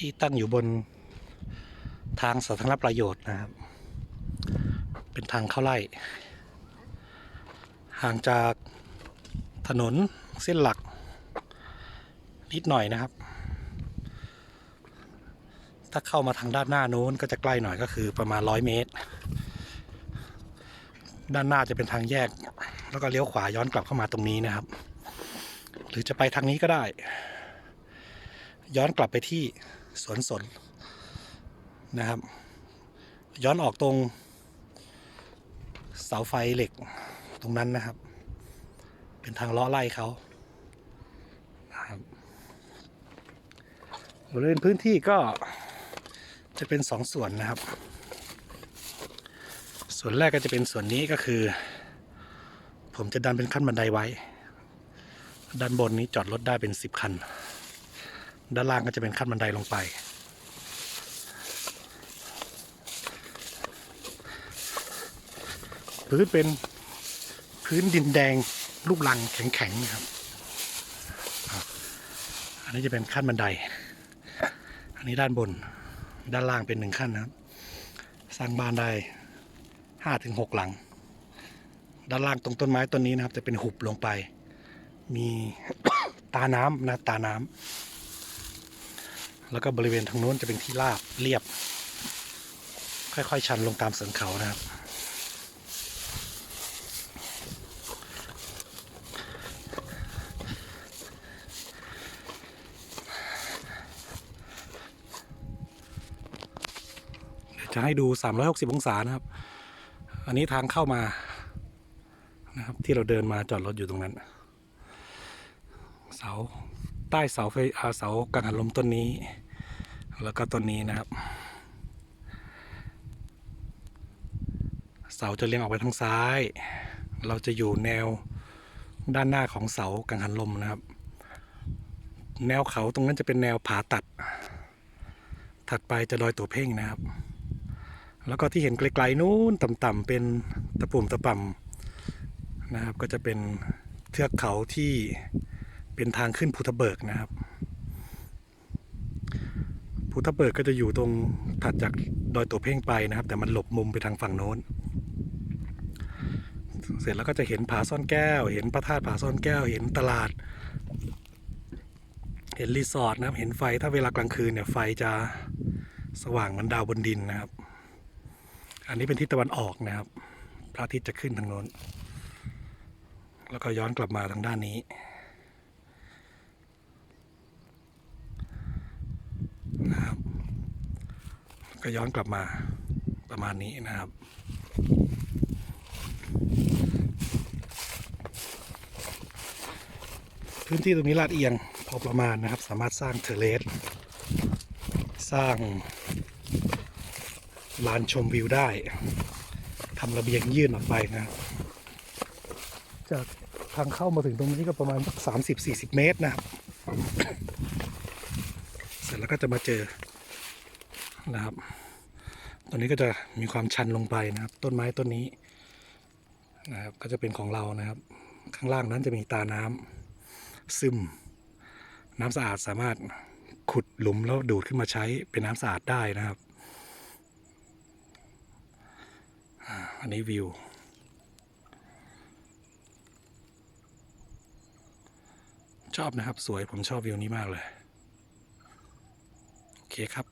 ที่ตั้งอยู่บนทางสาธารณประโยชน์นะครับ เป็นทางเข้าไร่ ห่างจากถนนเส้นหลัก นิดหน่อยนะครับ ถ้าเข้ามาทางด้านหน้านู้นก็จะใกล้หน่อยก็คือประมาณร้อยเมตร ด้านหน้าจะเป็นทางแยก แล้วก็เลี้ยวขวาย้อนกลับเข้ามาตรงนี้นะครับ หรือจะไปทางนี้ก็ได้ ย้อนกลับไปที่ สวนสนนะครับ ย้อนออกตรงเสาไฟเหล็กตรงนั้นนะครับ เป็นทางล้อไล่เขานะครับบริเวณพื้นที่ก็จะเป็นสองส่วนนะครับ ส่วนแรกก็จะเป็นส่วนนี้ก็คือ ผมจะดันเป็นขั้นบันไดไว้ ด้านบนนี้จอดรถได้เป็นสิบคัน ด้านล่างก็จะเป็นขั้นบันไดลงไป พื้นเป็นพื้นดินแดงรูปรังแข็งๆนะครับครับ อันนี้จะเป็นขั้นบันได อันนี้ด้านบน ด้านล่างเป็นหนึ่งขั้นนะครับ สร้างบ้านได้ห้าถึงหกหลัง ด้านล่างตรงต้นไม้ต้นนี้นะครับ จะเป็นหุบลงไป มีตาน้ำนะตาน้ำ แล้วก็บริเวณทางโน้นจะเป็นที่ราบเรียบ ค่อยๆ ชันลงตามเสริงเขานะครับเดี๋ยวจะให้ดู 360 องศานะครับ อันนี้ทางเข้ามานะครับที่เราเดินมาจอดรถอยู่ตรงนั้น เสา ใต้เสาไฟเสากังหันลมต้นนี้ แล้วก็ต้นนี้นะครับ เสาจะเลี้ยงออกไปทางซ้าย เราจะอยู่แนวด้านหน้าของเสากังหันลมนะครับ แนวเขาตรงนั้นจะเป็นแนวผาตัด ถัดไปจะดอยตัวเพ่งนะครับ แล้วก็ที่เห็นไกลๆนู้นต่ำๆเป็นตะปุ่มตะป่ำนะครับก็จะเป็นเทือกเขาที่ เป็นทางขึ้นภูทะเบิกนะครับภูทะเบิกก็จะอยู่ตรงถัดจากดอยตัวเพ่งไปนะครับ แต่มันหลบมุมไปทางฝั่งโน้น เสร็จแล้วก็จะเห็นผาซ่อนแก้ว เห็นพระธาตุผาซ่อนแก้ว เห็นตลาด เห็นรีสอร์ทนะครับ เห็นไฟถ้าเวลากลางคืนเนี่ยไฟจะสว่างเหมือนดาวบนดินนะครับ อันนี้เป็นทิศตะวันออกนะครับ พระอาทิตย์จะขึ้นทางโน้น แล้วก็ย้อนกลับมาทางด้านนี้ นะครับ ก็ย้อนกลับมาประมาณนี้นะครับ พื้นที่ตรงนี้ลาดเอียงพอประมาณนะครับ สามารถสร้างเทเลสสร้างลานชมวิวได้ทำระเบียงยื่นออกไปนะจากทางเข้ามาถึงตรงนี้ก็ประมาณสักสามสิบสี่สิบเมตรนะครับ เสร็จแล้วก็จะมาเจอ นะครับตรงนี้ก็จะมีความชันลงไปนะครับ ต้นไม้ต้นนี้นะครับก็จะเป็นของเรานะครับ ข้างล่างนั้นจะมีตาน้ำซึม น้ำสะอาดสามารถขุดหลุมแล้วดูดขึ้นมาใช้เป็นน้ำสะอาดได้นะครับอันนี้วิวชอบนะครับ สวยผมชอบวิวนี้มากเลย โอเคครับ